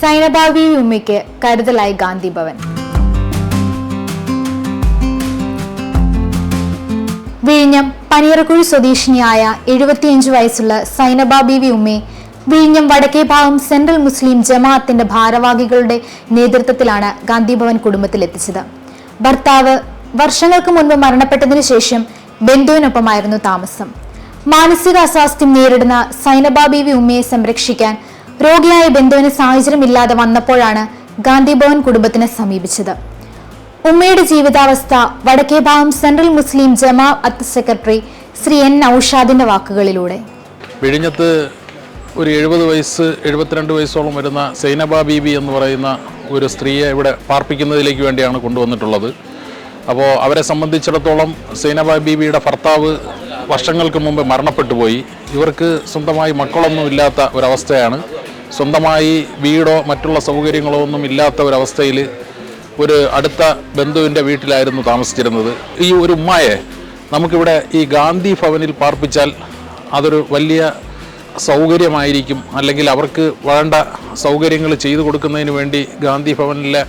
സൈനബാബി ഉമ്മയ്ക്ക് കരുതലായി ഗാന്ധി ഭവൻ. വിഴിഞ്ഞം പനിയറക്കുഴി സ്വദേശിനിയായ എഴുപത്തിയഞ്ച് വയസ്സുള്ള സൈനബ ബീവി ഉമ്മേ വിഴിഞ്ഞം വടക്കേ ഭാഗം സെൻട്രൽ മുസ്ലിം ജമാഅത്തിന്റെ ഭാരവാഹികളുടെ നേതൃത്വത്തിലാണ് ഗാന്ധിഭവൻ കുടുംബത്തിലെത്തിച്ചത്. ഭർത്താവ് വർഷങ്ങൾക്ക് മുൻപ് മരണപ്പെട്ടതിനു ശേഷം ബന്ധുവിനൊപ്പമായിരുന്നു താമസം. മാനസിക അസ്വാസ്ഥ്യം നേരിടുന്ന സൈനബ ബീവി ഉമ്മയെ സംരക്ഷിക്കാൻ രോഗിയായ ബന്ധുവിന് സാഹചര്യമില്ലാതെ വന്നപ്പോഴാണ് ഗാന്ധി ഭവൻ കുടുംബത്തിനെ സമീപിച്ചത്. ഉമ്മയുടെ ജീവിതാവസ്ഥ വടക്കേ ഭാഗം സെൻട്രൽ മുസ്ലിം ജമാ അത്ത് സെക്രട്ടറി ശ്രീ എൻ ഔഷാദിന്റെ വാക്കുകളിലൂടെ. വിഴിഞ്ഞത്ത് ഒരു എഴുപത് വയസ്സ് എഴുപത്തിരണ്ട് വയസ്സോളം വരുന്ന സൈനബ ബീബി എന്ന് പറയുന്ന ഒരു സ്ത്രീയെ ഇവിടെ പാർപ്പിക്കുന്നതിലേക്ക് വേണ്ടിയാണ് കൊണ്ടുവന്നിട്ടുള്ളത്. അപ്പോൾ അവരെ സംബന്ധിച്ചിടത്തോളം സൈനബ ബീബിയുടെ ഭർത്താവ് വർഷങ്ങൾക്ക് മുമ്പ് മരണപ്പെട്ടു പോയി. ഇവർക്ക് സ്വന്തമായി മക്കളൊന്നും ഇല്ലാത്ത ഒരവസ്ഥയാണ്. സ്വന്തമായി വീടോ മറ്റുള്ള സൗകര്യങ്ങളോ ഒന്നും ഇല്ലാത്ത ഒരവസ്ഥയിൽ ഒരു അടുത്ത ബന്ധുവിന്റെ വീട്ടിലായിരുന്നു താമസിച്ചിരുന്നത്. ഈ ഒരു ഉമ്മായെ നമുക്കിവിടെ ഈ ഗാന്ധി ഭവനിൽ പാർപ്പിച്ചാൽ അതൊരു വലിയ സൗകര്യമായിരിക്കും. അല്ലെങ്കിൽ അവർക്ക് വേണ്ട സൗകര്യങ്ങൾ ചെയ്തു കൊടുക്കുന്നതിന് വേണ്ടി ഗാന്ധി ഭവനിലെ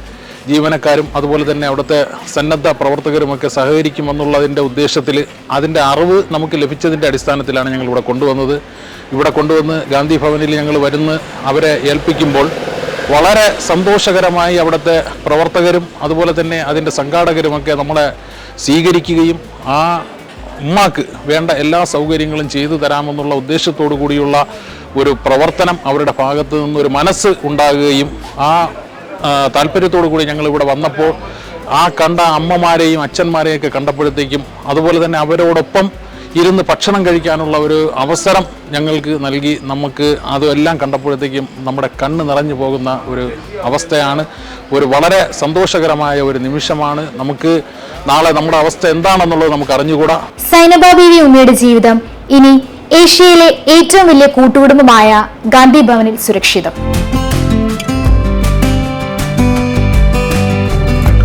ജീവനക്കാരും അതുപോലെ തന്നെ അവിടുത്തെ സന്നദ്ധ പ്രവർത്തകരുമൊക്കെ സഹകരിക്കുമെന്നുള്ളതിന്റെ ഉദ്ദേശത്തിൽ അതിന്റെ അറിവ് നമുക്ക് ലഭിച്ചതിന്റെ അടിസ്ഥാനത്തിലാണ് ഞങ്ങൾ ഇവിടെ കൊണ്ടുവന്നത്. ഇവിടെ കൊണ്ടുവന്ന് ഗാന്ധി ഭവനിൽ ഞങ്ങൾ വരുന്ന് അവരെ ഏൽപ്പിക്കുമ്പോൾ വളരെ സന്തോഷകരമായി അവിടുത്തെ പ്രവർത്തകരും അതുപോലെ തന്നെ അതിന്റെ സംഘാടകരുമൊക്കെ നമ്മളെ സ്വീകരിക്കുകയും ആ ഉമ്മാക്ക് വേണ്ട എല്ലാ സൗകര്യങ്ങളും ചെയ്തു തരാമെന്നുള്ള ഉദ്ദേശത്തോടു കൂടിയുള്ള ഒരു പ്രവർത്തനം അവരുടെ ഭാഗത്തു നിന്നൊരു മനസ്സ് ഉണ്ടാകുകയും ആ, താല്പര്യത്തോടു കൂടി ഞങ്ങൾ ഇവിടെ വന്നപ്പോൾ ആ കണ്ട അമ്മമാരെയും അച്ഛന്മാരെയൊക്കെ കണ്ടപ്പോഴത്തേക്കും അതുപോലെ തന്നെ അവരോടൊപ്പം ഇരുന്ന് ഭക്ഷണം കഴിക്കാനുള്ള ഒരു അവസരം ഞങ്ങൾക്ക് നൽകി. നമുക്ക് അതെല്ലാം കണ്ടപ്പോഴത്തേക്കും നമ്മുടെ കണ്ണ് നിറഞ്ഞു പോകുന്ന ഒരു അവസ്ഥയാണ്. ഒരു വളരെ സന്തോഷകരമായ ഒരു നിമിഷമാണ്. നമുക്ക് നാളെ നമ്മുടെ അവസ്ഥ എന്താണെന്നുള്ളത് നമുക്ക് അറിഞ്ഞുകൂടാ. സൈനബ ബീവി ഉമ്മയുടെ ജീവിതം ഇനി ഏഷ്യയിലെ ഏറ്റവും വലിയ കൂട്ടുകുടുംബമായ ഗാന്ധി ഭവനിൽ സുരക്ഷിതം.